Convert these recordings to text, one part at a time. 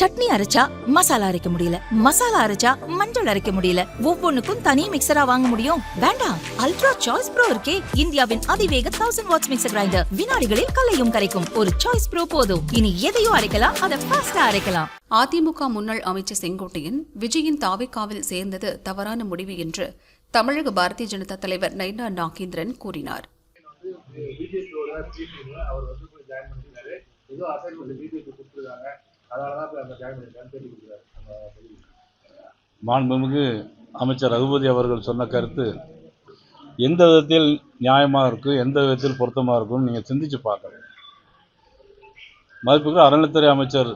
சட்னி அரைச்சா மசாலா அரைக்க முடியல. மசாலா அரைச்சா மஞ்சள் அரைக்க முடியல. ஒவ்வொன்னுக்கும் தனி மிக்சரா வாங்க முடியும். வேண்டாம். அல்ட்ரா சாய்ஸ் ப்ரோ இருக்கே. இந்தியாவின் அதிவேக தௌசண்ட் வாட்ஸ் மிக்சர் கிரைண்டர் வினாடிகளில் கலையும் கரைக்கும். ஒரு சாய்ஸ் ப்ரோ போதும். இனி எதையும் அரைக்கலாம். அதை ஃபாஸ்டா அரைக்கலாம். அதிமுக முன்னாள் அமைச்சர் செங்கோட்டையன் விஜயின் தாவேக்காவில் சேர்ந்தது தவறான முடிவு என்று தமிழக பாரதிய ஜனதா தலைவர் நைனா நாகேந்திரன் கூறினார். ஏதோ அசைன்மெண்ட் பிஜேபி கொடுத்துருக்காங்க. மாண்புமிகு அமைச்சர் ரகுபதி அவர்கள் சொன்ன கருத்து எந்த விதத்தில் நியாயமாக இருக்கும் எந்த விதத்தில் பொருத்தமாக இருக்கும்னு நீங்கள் சிந்திச்சு பார்க்கணும். மதிப்புக்கு அறநிலைத்துறை அமைச்சர்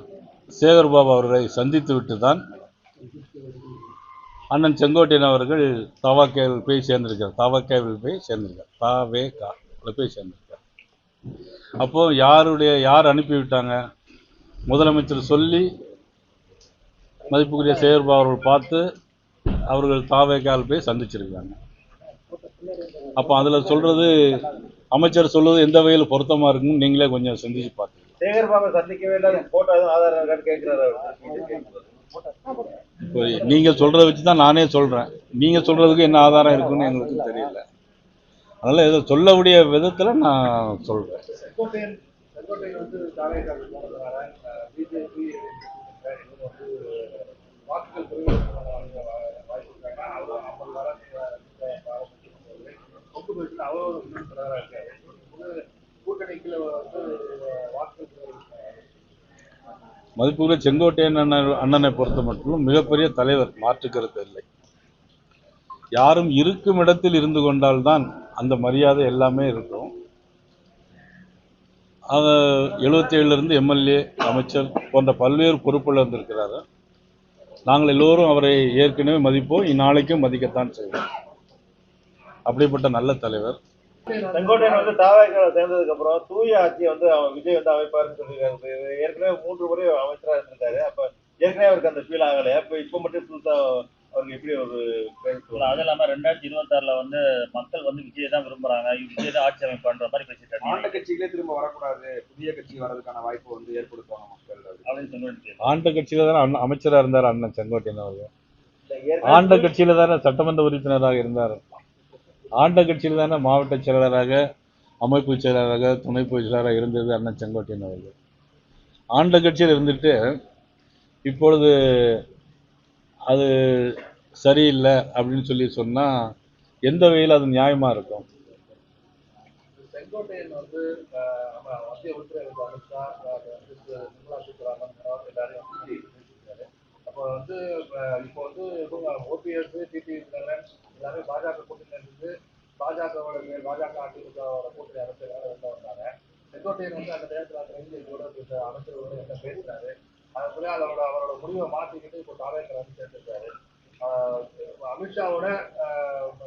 சேகர்பாபு அவர்களை சந்தித்து விட்டு தான் அண்ணன் செங்கோட்டையன் அவர்கள் தவாக்கேவில் போய் சேர்ந்திருக்கார் தவாக்கேவில் போய் சேர்ந்திருக்கார் தாவே கா போய் சேர்ந்திருக்கார் அப்போது யாருடைய யார் அனுப்பிவிட்டாங்க? முதலமைச்சர் சொல்லி மதிப்புக்குரிய சேகர்பா அவர்கள் பார்த்து அவர்கள் தாவேக்கால் போய் சந்திச்சிருக்காங்க. அப்போ அதில் சொல்கிறது அமைச்சர் சொல்வது எந்த வகையில் பொருத்தமாக இருக்குன்னு நீங்களே கொஞ்சம் சிந்திச்சு அவர் இப்போ நீங்கள் சொல்கிறத வச்சு தான் நானே சொல்கிறேன் நீங்கள் சொல்கிறதுக்கு என்ன ஆதாரம் இருக்குன்னு எங்களுக்கு தெரியல. அதனால் ஏதோ சொல்லக்கூடிய விதத்தில் நான் சொல்கிறேன் பிஜேபி வந்து வாக்குகள் செங்கோட்டையன் அண்ணன் அண்ணனை பொறுத்த மட்டும் மிகப்பெரிய தலைவர் மாற்று கருத்து இல்லை. யாரும் இருக்கும் இடத்தில் இருந்து கொண்டால்தான் அந்த மரியாதை எல்லாமே இருக்கும். எழுபத்தி இருந்து எம்எல்ஏ அமைச்சர் போன்ற பல்வேறு பொறுப்புகள் வந்திருக்கிறாரு நாங்கள் எல்லோரும் அவரை ஏற்கனவே மதிப்போம். இந்நாளைக்கும் மதிக்கத்தான் செய்வோம். அப்படிப்பட்ட நல்ல தலைவர். செங்கோட்டையன் வந்து தாவாய்க்கால சேர்ந்ததுக்கு அப்புறம் தூய ஆட்சியை வந்து அவன் விஜய் வந்து அமைப்பாருன்னு சொல்லியிருக்காரு. ஏற்கனவே மூன்று முறை அமைச்சரா இருந்திருக்காரு. அப்ப ஏற்கனவே அவருக்கு அந்த ஃபீல் ஆகலையா? இப்ப இப்ப மட்டும் புதுசா அவருக்கு எப்படி ஒரு அது இல்லாம ரெண்டாயிரத்தி இருபத்தாறுல வந்து மக்கள் வந்து விஜய் தான் விரும்புறாங்க. விஜய் தான் ஆட்சி அமைப்பான்ற மாதிரி பேசிட்டாங்க ஆண்ட கட்சிகளே திரும்ப வரக்கூடாது. புதிய கட்சி வர்றதுக்கான வாய்ப்பு வந்து ஏற்படுத்துவாங்க மக்கள் அப்படின்னு. சொல்லிட்டு. ஆண்ட கட்சியில தானே அண்ணன் அமைச்சராக இருந்தார் அண்ணன் செங்கோட்டையன் அவர்கள். ஆண்ட கட்சியில தானே சட்டமன்ற உறுப்பினராக இருந்தார். ஆண்ட கட்சியில தானே மாவட்ட செயலாளராக அமைப்பு செயலாளராக துணை பொதுச் செயலாளராக இருந்தது அண்ணன் செங்கோட்டையன் அவர்கள். ஆண்ட கட்சியில் இருந்துட்டு இப்பொழுது அது சரியில்லை அப்படின்னு சொல்லி சொன்னால் எந்த வகையில் அது நியாயமாக இருக்கும்? செங்கோட்டையன் வந்து நம்ம வந்து அப்போ வந்து இப்போ வந்து ஓபிஎஸ் டிடி எல்லாமே பாஜக கூட்டணியில இருந்து பாஜகவோட பாஜக அதிமுகவோட கூட்டணி அமைச்சராக வந்தாங்க? செங்கோட்டையன் வந்து அந்த நேரத்தில் அமைச்சரோட என்ன பேசுறாரு அதுக்குள்ளே அதோட அவரோட முடிவை மாற்றிக்கிட்டு இப்போ தாவேக்கர் வந்து சேர்ந்திருக்காரு. அமித்ஷாவோட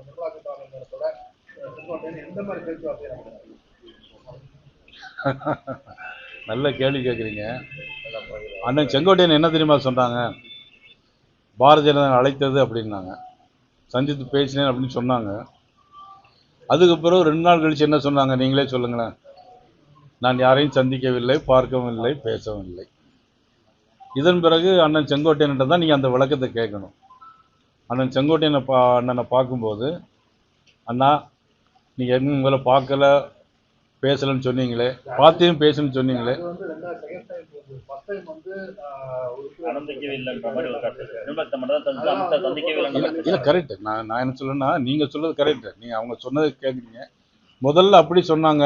நிர்மலா சீதாராமன் இடத்துல செங்கோட்டையன் எந்த மாதிரி பேச்சுவார்த்தை நடக்குது நல்ல கேள்வி கேட்குறீங்க அண்ணன் செங்கோட்டையன் என்ன தெரியுமா சொன்னாங்க? பாரதிய ஜனதா அழைத்தது அப்படின்னாங்க. சந்தித்து பேசினேன் அப்படின்னு சொன்னாங்க. அதுக்கு பிறகு ரெண்டு நாள் கழிச்சு என்ன சொன்னாங்க? நீங்களே சொல்லுங்களேன். நான் யாரையும் சந்திக்கவில்லை பார்க்கவும் இல்லை பேசவும் இல்லை. இதன் பிறகு அண்ணன் செங்கோட்டையன்கிட்ட தான் நீங்கள் அந்த விளக்கத்தை கேட்கணும். அண்ணன் செங்கோட்டையனை பா அண்ணனை பார்க்கும்போது அண்ணா நீங்கள் எங்க உங்களை பார்க்கல பேசலைன்னு சொன்னீங்களே பார்த்தையும் பேசணும்னு சொன்னீங்களே. இல்லை கரெக்ட் நான் நான் என்ன சொல்லுன்னா நீங்கள் சொல்றது கரெக்ட் நீங்கள் அவங்க சொன்னதை கேட்குறீங்க. முதல்ல அப்படி சொன்னாங்க.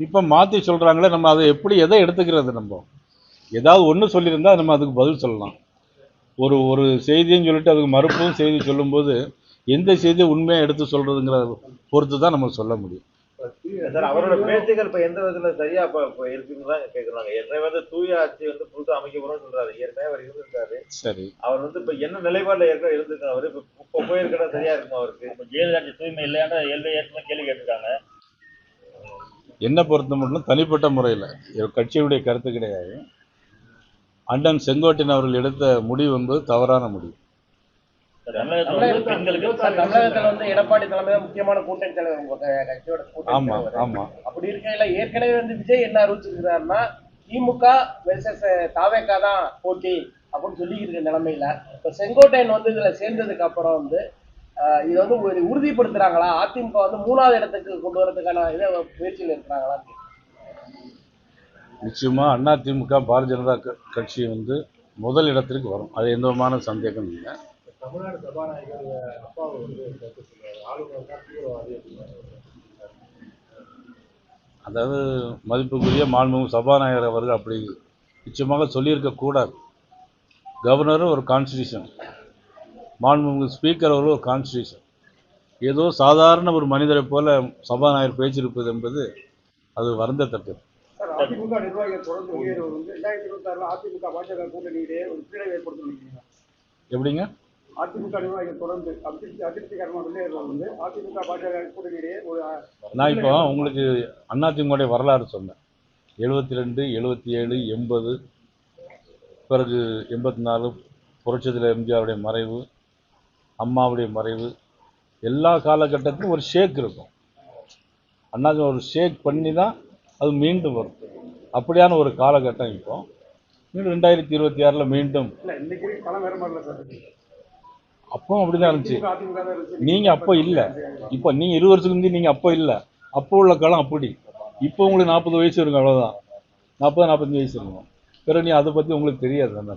இப்போ மாற்றி சொல்கிறாங்களே நம்ம அதை எப்படி எதை எடுத்துக்கிறது நம்ம? ஏதாவது ஒன்று சொல்லியிருந்தா நம்ம அதுக்கு பதில் சொல்லலாம். ஒரு ஒரு செய்தின்னு சொல்லிட்டு அதுக்கு மறுப்பும் செய்தி சொல்லும்போது எந்த செய்தியை உண்மையாக எடுத்து சொல்கிறதுங்கிற பொறுத்து தான் நம்ம சொல்ல முடியும். சார் அவரோட பேச்சுகள் இப்ப எந்த விதத்துல சரியா இப்ப இப்ப இருக்குன்னு தான் கேக்குறாங்க. ஏற்கனவே வந்து தூய ஆட்சி வந்து புதுசா அமைக்க போறோம்னு சொல்றாரு. ஏற்கனவே அவர் இருந்திருக்காரு. சரி. அவர் வந்து இப்ப என்ன நிலைப்பாடுல ஏற்கனவே இருந்திருக்காரு? அவரு இப்ப இப்ப போயிருக்கா? சரியா இருக்கும் அவருக்கு? இப்ப ஜெயலலிதா தூய்மை இல்லையான்ற ஏழ்வே ஏற்கனவே கேள்வி கேட்டிருக்காங்க. என்னை பொறுத்த மட்டும் தனிப்பட்ட முறையில். கட்சியினுடைய கருத்து கிடையாது. அண்ணன் செங்கோட்டையன் அவர்கள் எடுத்த முடிவு என்பது தவறான முடிவு. எடப்பாடி தலைமை தான் முக்கியமான கூட்டணி தலைவர் கட்சியோட அப்படி இருக்கையில ஏற்கனவே வந்து விஜய் என்ன அறிவிச்சிருக்கிறாருன்னா திமுக வெர்சஸ் தாவேக்கா தான் போட்டி அப்படின்னு சொல்லிக்கிட்டு இருக்க நிலைமையில இப்போ செங்கோட்டையன் வந்து இதுல சேர்ந்ததுக்கு அப்புறம் வந்து ஆஹ் இது வந்து உறுதிப்படுத்துறாங்களா? அதிமுக வந்து மூணாவது இடத்துக்கு கொண்டு வரதுக்கான இதை முயற்சியில் இருக்கிறாங்களா நிச்சயமா அண்ணா திமுக பாரதிய ஜனதா கட்சி வந்து முதல் இடத்திற்கு வரும். அது எந்த விதமான சந்தேகம் இல்லை. தமிழ்நாடு சபாநாயகர் அப்பாவை வந்து அதாவது மதிப்புக்குரிய மாண்புமிகு சபாநாயகர் அவர்கள் அப்படி நிச்சயமாக சொல்லியிருக்க கூடாது. கவர்னரும் ஒரு கான்ஸ்டியூஷன் மாண்புமிகு ஸ்பீக்கர் அவர்கள் ஒரு கான்ஸ்டியூஷன் ஏதோ சாதாரண ஒரு மனிதரை போல சபாநாயகர் பேச்சிருப்பது என்பது அது வருந்தத்தக்கது. அதிமுக நிர்வாகிகள் தொடர்ந்து வெளியேறுவது வந்து ரெண்டாயிரத்தி இருபத்தி ஆறுல அதிமுக பாஜக கூட்டணியிடையே ஒரு ஏற்படுத்தும் நினைக்கிறீங்க எப்படிங்க? அதிமுக நிர்வாகிகள் தொடர்ந்து அதிருப்தி அதிருப்திகரமாக வெளியேறுவது வந்து அதிமுக பாஜக கூட்டணியிடையே ஒரு நான் இப்போ உங்களுக்கு அதிமுகவுடைய வரலாறு சொன்னேன். எழுபத்தி ரெண்டு எழுபத்தி ஏழு எண்பது பிறகு எண்பத்தி நாலு புரட்சித்தில் எம்ஜிஆருடைய மறைவு அம்மாவுடைய மறைவு எல்லா காலகட்டத்திலும் ஒரு ஷேக் இருக்கும். அண்ணாதி ஒரு ஷேக் பண்ணி தான் அது மீண்டும் வரும். அப்படியான ஒரு காலகட்டம் இப்போ. மீண்டும் ரெண்டாயிரத்தி இருபத்தி ஆறில் மீண்டும். இல்ல இன்னைக்கு இருக்கு களம் வேற மாதிரி இல்ல சார். அப்பவும் அப்படிதான் இருந்துச்சு. நீங்க அப்போ இல்ல. இப்போ நீங்க இருபது வருஷத்துக்கு முந்தி நீங்க அப்போ இல்ல. அப்போ உள்ள காலம் அப்படி. இப்போ உங்களுக்கு நாற்பது வயசு இருக்கும் அவ்வளவுதான். நாற்பது நாற்பத்தஞ்சு வயசு இருக்கும். பிறகு நீ அதை பத்தி உங்களுக்கு தெரியாது தானே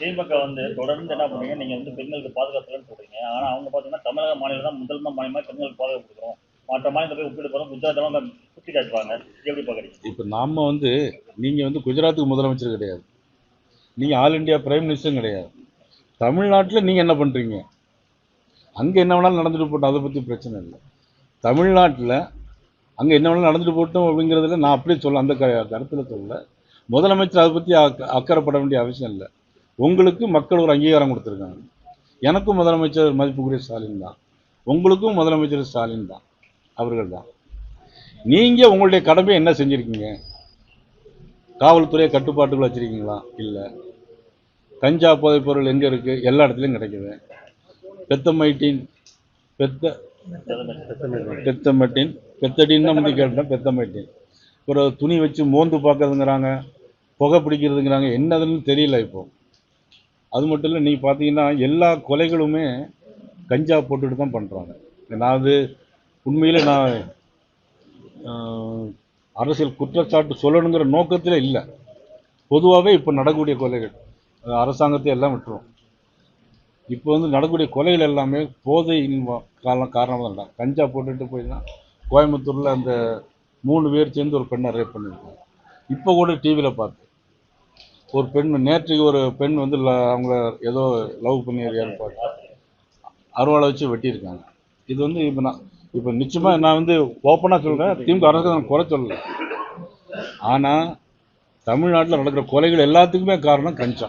திமுக வந்து தொடர்ந்து என்ன பண்றீங்க நீங்க வந்து பெண்களுக்கு பாதுகாப்புலன்னு சொல்றீங்க. ஆனா அவங்க பாத்தீங்கன்னா தமிழக மாநிலம் தான் முதல் மாநிலமா பெண்களுக்கு பாதுகாப்பு கொடுக்குறோம். மற்ற மாநிலத்தை போய் ஒப்பிட்டு போறோம் குஜராத்லாம் காட்டுவாங்க எப்படி இப்போ நாம வந்து நீங்க வந்து குஜராத்துக்கு முதலமைச்சர் கிடையாது. நீங்க ஆல் இந்தியா பிரைம் மினிஸ்டரும் கிடையாது. தமிழ்நாட்டில் நீங்க என்ன பண்றீங்க? அங்க என்ன வேணாலும் நடந்துட்டு போட்டோம் அதை பத்தி பிரச்சனை இல்லை. தமிழ்நாட்டில் அங்க என்ன வேணாலும் நடந்துட்டு போட்டோம் அப்படிங்கிறதுல நான் அப்படியே சொல்ல அந்த கருத்தில் சொல்ல முதலமைச்சர் அதை பத்தி அக்கறைப்பட வேண்டிய அவசியம் இல்லை. உங்களுக்கு மக்கள் ஒரு அங்கீகாரம் கொடுத்துருக்காங்க. எனக்கும் முதலமைச்சர் மதிப்புக்குரிய ஸ்டாலின் தான். உங்களுக்கும் முதலமைச்சர் ஸ்டாலின் தான். அவர்கள் தான். நீங்கள் உங்களுடைய கடமையை என்ன செஞ்சுருக்கீங்க? காவல்துறையை கட்டுப்பாட்டுக்குள்ள வச்சிருக்கீங்களா? இல்லை. கஞ்சா போதைப் பொருள் இருக்குது எல்லா இடத்துலையும் கிடைக்குது. பெத்தமைட்டின் பெத்த பெத்தமட்டின் பெத்தடின்னு தான் கேட்டேன். பெத்தமெட்டின். ஒரு துணி வச்சு மோந்து பார்க்கறதுங்கிறாங்க புகை பிடிக்கிறதுங்கிறாங்க என்னதுன்னு தெரியல இப்போ. அது மட்டும் இல்லை நீங்கள் பார்த்தீங்கன்னா எல்லா கொலைகளுமே கஞ்சா போட்டுட்டு தான் பண்ணுறாங்க நான் அது உண்மையில் நான் அரசியல் குற்றச்சாட்டு சொல்லணுங்கிற நோக்கத்தில் இல்லை. பொதுவாகவே இப்போ நடக்கக்கூடிய கொலைகள் அரசாங்கத்தை எல்லாம் விட்டுரும். இப்போ வந்து நடக்கக்கூடிய கொலைகள் எல்லாமே போதையின் காலம் காரணம் காரணமாக தான் கஞ்சா போட்டுட்டு போய் தான் கோயம்புத்தூரில் அந்த மூணு பேர் சேர்ந்து ஒரு பெண்ணை ரேப் பண்ணியிருக்காங்க இப்போ கூட டிவியில் பார்த்தேன் ஒரு பெண் நேற்றுக்கு ஒரு பெண் வந்து அவங்கள ஏதோ லவ் பண்ணி பார்த்து அருவாளை வச்சு வெட்டியிருக்காங்க. இது வந்து இப்போ நான் இப்போ நிச்சயமாக நான் வந்து ஓப்பனாக சொல்கிறேன் திமுக அரசு நான் குறை சொல்லலை. ஆனால் தமிழ்நாட்டில் நடக்கிற கொலைகள் எல்லாத்துக்குமே காரணம் கஞ்சா.